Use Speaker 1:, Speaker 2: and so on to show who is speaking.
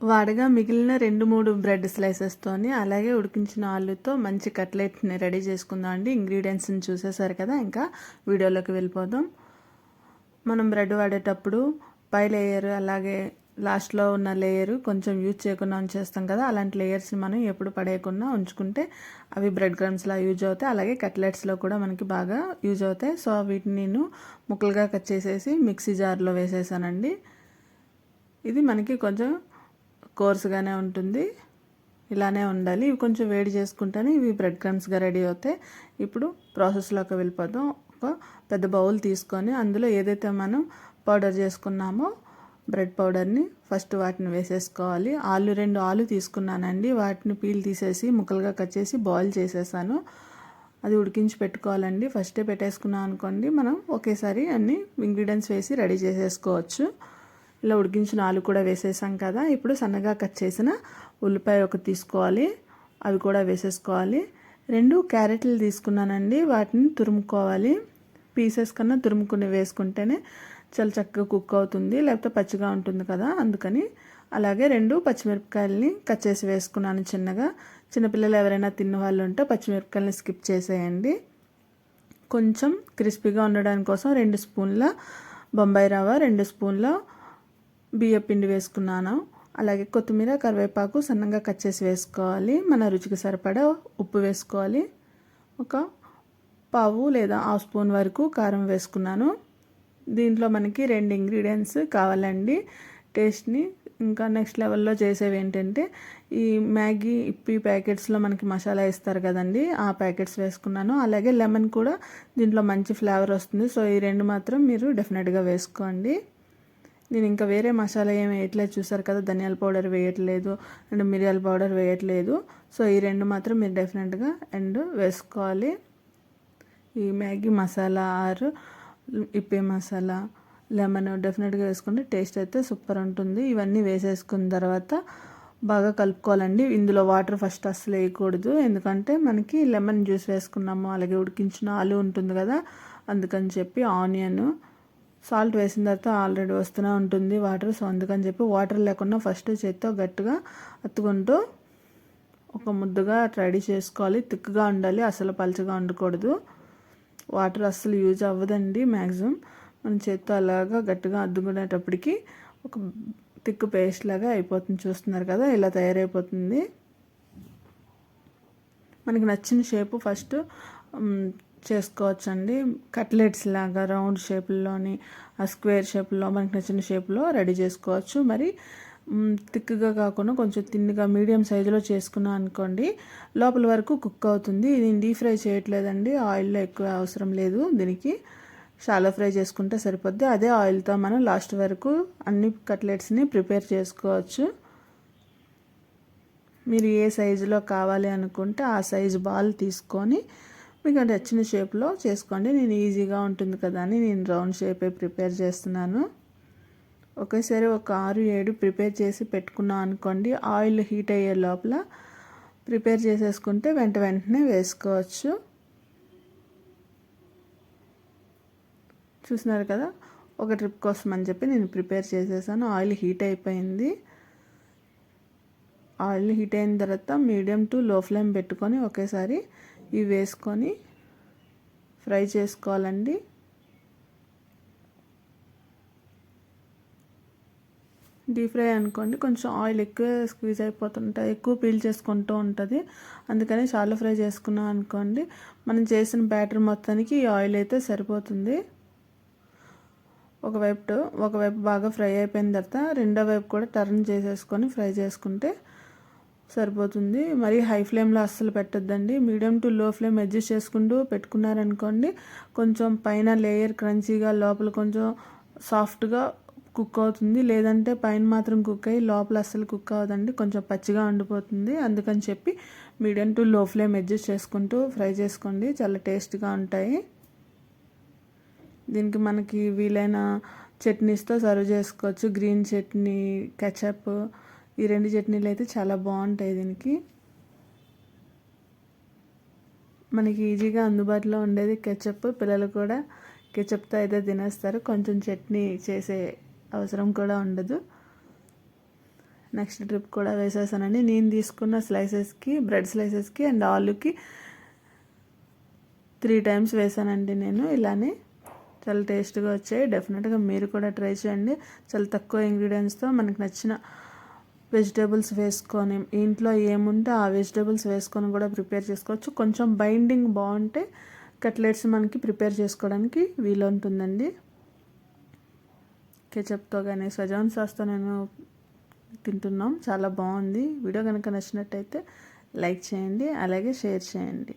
Speaker 1: వాడగా మిగిలిన రెండు మూడు బ్రెడ్ స్లైసెస్తోని అలాగే ఉడికించిన ఆలుతో మంచి కట్లెట్ని రెడీ చేసుకుందాం అండి. ఇంగ్రీడియంట్స్ని చూసేసారు కదా ఇంకా వీడియోలోకి వెళ్ళిపోదాం. మనం బ్రెడ్ వాడేటప్పుడు పై లేయర్ అలాగే లాస్ట్లో ఉన్న లేయర్ కొంచెం యూజ్ చేయకుండా ఉంచేస్తాం కదా అలాంటి లేయర్స్ని మనం ఎప్పుడు పడేయకుండా ఉంచుకుంటే అవి బ్రెడ్ క్రమ్స్లా యూజ్ అవుతాయి. అలాగే కట్లెట్స్లో కూడా మనకి బాగా యూజ్ అవుతాయి. సో వీటిని నేను ముక్కలుగా కట్ చేసేసి మిక్సీ జార్లో వేసేసానండి. ఇది మనకి కొంచెం కోర్సుగానే ఉంటుంది. ఇలానే ఉండాలి. ఇవి కొంచెం వేడి చేసుకుంటానే. ఇవి బ్రెడ్ క్రమ్స్గా రెడీ అవుతాయి ఇప్పుడు ప్రాసెస్లోకి వెళ్ళిపోదాం. ఒక పెద్ద బౌల్ తీసుకొని అందులో ఏదైతే మనం పౌడర్ చేసుకున్నామో బ్రెడ్ పౌడర్ని ఫస్ట్ వాటిని వేసేసుకోవాలి. ఆలు రెండు ఆలు తీసుకున్నానండి. వాటిని పీల్ తీసేసి ముక్కలుగా కట్ చేసి బాయిల్ చేసేసాను. అది ఉడికించి పెట్టుకోవాలండి. ఫస్టే పెట్టేసుకున్నాం అనుకోండి మనం ఒకేసారి అన్ని ఇంగ్రీడియంట్స్ వేసి రెడీ చేసేసుకోవచ్చు. ఇలా ఉడికించిన ఆలు కూడా వేసేసాం కదా. ఇప్పుడు సన్నగా కట్ చేసిన ఉల్లిపాయ ఒకటి తీసుకోవాలి. అవి కూడా వేసేసుకోవాలి. రెండు క్యారెట్లు తీసుకున్నానండి. వాటిని తురుముకోవాలి. పీసెస్ కన్నా తురుముకుని వేసుకుంటేనే చాలా చక్కగా కుక్ అవుతుంది. లేకపోతే పచ్చిగా ఉంటుంది కదా. అందుకని అలాగే రెండు పచ్చిమిరపకాయలని కట్ చేసి వేసుకున్నాను చిన్నగా. చిన్నపిల్లలు ఎవరైనా తిన్న వాళ్ళు ఉంటే పచ్చిమిరపకాయలని స్కిప్ చేసేయండి. కొంచెం క్రిస్పీగా ఉండడానికి కోసం రెండు స్పూన్ల బొంబాయి రవ్వ రెండు స్పూన్ల బియ్య పిండి వేసుకున్నాను. అలాగే కొత్తిమీర కరివేపాకు సన్నగా కట్ చేసి వేసుకోవాలి. మన రుచికి సరిపడా ఉప్పు వేసుకోవాలి. ఒక పావు లేదా హాఫ్ స్పూన్ వరకు కారం వేసుకున్నాను. దీంట్లో మనకి రెండు ఇంగ్రీడియంట్స్ కావాలండి. టేస్ట్ని ఇంకా నెక్స్ట్ లెవెల్లో చేసేవి ఏంటంటే ఈ మ్యాగీ ఇప్పి ప్యాకెట్స్లో మనకి మసాలా ఇస్తారు కదండి ఆ ప్యాకెట్స్ వేసుకున్నాను. అలాగే లెమన్ కూడా దీంట్లో మంచి ఫ్లేవర్ వస్తుంది. సో ఈ రెండు మాత్రం మీరు డెఫినెట్గా వేసుకోండి. నేను ఇంకా వేరే మసాలా ఏం వేయట్లేదు. చూసారు కదా ధనియాల పౌడర్ వేయట్లేదు అండ్ మిరియాల పౌడర్ వేయట్లేదు. సో ఈ రెండు మాత్రం మీరు డెఫినెట్గా అండ్ వేసుకోవాలి. ఈ మ్యాగీ మసాలా ఆర్ ఇప్పే మసాలా లెమన్ డెఫినెట్గా వేసుకుంటే టేస్ట్ అయితే సూపర్ ఉంటుంది. ఇవన్నీ వేసేసుకున్న తర్వాత బాగా కలుపుకోవాలండి. ఇందులో వాటర్ ఫస్ట్ అస్సలు వేయకూడదు. ఎందుకంటే మనకి లెమన్ జ్యూస్ వేసుకున్నాము అలాగే ఉడికించిన ఆలు ఉంటుంది కదా అందుకని చెప్పి ఆనియన్ సాల్ట్ వేసిన తర్వాత ఆల్రెడీ వస్తూనే ఉంటుంది వాటర్. సో అందుకని చెప్పి వాటర్ లేకుండా ఫస్ట్ చేత్తో గట్టిగా అత్తుకుంటూ ఒక ముద్దగా రెడీ చేసుకోవాలి. థిక్గా ఉండాలి అసలు పలచగా ఉండకూడదు. వాటర్ అస్సలు యూజ్ అవ్వదండి మ్యాక్సిమం మనం చేత్తో అలాగా గట్టిగా అద్దుకునేటప్పటికి ఒక థిక్ పేస్ట్ లాగా అయిపోతుంది. చూస్తున్నారు కదా ఇలా తయారైపోతుంది. మనకి నచ్చిన షేపు ఫస్ట్ చేసుకోవచ్చండి. కట్లెట్స్ లాగా రౌండ్ షేప్లోని ఆ స్క్వేర్ షేప్లో మనకి నచ్చిన షేప్లో రెడీ చేసుకోవచ్చు. మరి థిక్గా కాకుండా కొంచెం తిన్నగా మీడియం సైజులో చేసుకున్నాం అనుకోండి లోపల వరకు కుక్ అవుతుంది. ఇది డీప్ ఫ్రై చేయట్లేదండి. ఆయిల్లో ఎక్కువ అవసరం లేదు దీనికి. షాలో ఫ్రై చేసుకుంటే సరిపోద్ది. అదే ఆయిల్తో మనం లాస్ట్ వరకు అన్ని కట్లెట్స్ని ప్రిపేర్ చేసుకోవచ్చు. మీరు ఏ సైజులో కావాలి అనుకుంటే ఆ సైజు బాల్ తీసుకొని మీకు నచ్చిన షేప్లో చేసుకోండి. నేను ఈజీగా ఉంటుంది కదా అని నేను రౌండ్ షేపే ప్రిపేర్ చేస్తున్నాను. ఒకేసారి ఒక ఆరు ఏడు ప్రిపేర్ చేసి పెట్టుకున్నాం అనుకోండి. ఆయిల్ హీట్ అయ్యే లోపల ప్రిపేర్ చేసేసుకుంటే వెంట వెంటనే వేసుకోవచ్చు. చూసినారు కదా? ఒక ట్రిప్ కోసం అని చెప్పి నేను ప్రిపేర్ చేసేసాను. ఆయిల్ హీట్ అయిపోయింది. ఆయిల్ హీట్ అయిన తర్వాత మీడియం టు లో ఫ్లేమ్ పెట్టుకొని ఒకేసారి ఇవి వేసుకొని ఫ్రై చేసుకోవాలండి. డీప్ ఫ్రై అనుకోండి కొంచెం ఆయిల్ ఎక్కువ స్క్వీజ్ అయిపోతుంటాయి ఎక్కువ పీల్ చేసుకుంటూ ఉంటుంది. అందుకని చాలా ఫ్రై చేసుకున్నాం అనుకోండి మనం చేసిన బ్యాటర్ మొత్తానికి ఈ ఆయిల్ అయితే సరిపోతుంది. ఒకవైపు ఒకవైపు బాగా ఫ్రై అయిపోయిన తర్వాత రెండో వైపు కూడా టర్న్ చేసేసుకొని ఫ్రై చేసుకుంటే సరిపోతుంది. మరి హై ఫ్లేమ్లో అస్సలు పెట్టద్దండి. Medium to low flame adjust చేసుకుంటూ పెట్టుకున్నారనుకోండి కొంచెం పైన లేయర్ క్రంచీగా లోపల కొంచెం సాఫ్ట్గా కుక్ అవుతుంది. లేదంటే పైన మాత్రం కుక్ అయ్యి లోపల అస్సలు కుక్ అవ్వదండి. కొంచెం పచ్చిగా ఉండిపోతుంది. అందుకని చెప్పి medium to low flame adjust చేసుకుంటూ ఫ్రై చేసుకోండి. చాలా టేస్ట్గా ఉంటాయి. దీనికి మనకి వీలైన చట్నీస్తో సర్వ్ చేసుకోవచ్చు. గ్రీన్ చట్నీ కెచప్ ఈ రెండు చట్నీలు అయితే చాలా బాగుంటాయి దీనికి. మనకి ఈజీగా అందుబాటులో ఉండేది కెచప్. పిల్లలు కూడా కెచప్తో అయితే తినేస్తారు. కొంచెం చట్నీ చేసే అవసరం కూడా ఉండదు. నెక్స్ట్ ట్రిప్ కూడా వేసేసానండి. నేను తీసుకున్న స్లైసెస్కి బ్రెడ్ స్లైసెస్కి అండ్ ఆలుకి త్రీ టైమ్స్ వేసానండి నేను. ఇలానే చాలా టేస్ట్గా వచ్చాయి. డెఫినెట్గా మీరు కూడా ట్రై చేయండి. చాలా తక్కువ ఇంగ్రీడియంట్స్తో మనకు నచ్చిన వెజిటేబుల్స్ వేసుకొని ఇంట్లో ఏముంటే ఆ వెజిటేబుల్స్ వేసుకొని కూడా ప్రిపేర్ చేసుకోవచ్చు. కొంచెం బైండింగ్ బాగుంటే కట్లెట్స్ మనకి ప్రిపేర్ చేసుకోవడానికి వీలు ఉంటుందండి కెచప్తో కానీ సజాన్ సాస్తో నేను తింటున్నాం. చాలా బాగుంది. వీడియో కనుక నచ్చినట్టయితే లైక్ చేయండి అలాగే షేర్ చేయండి.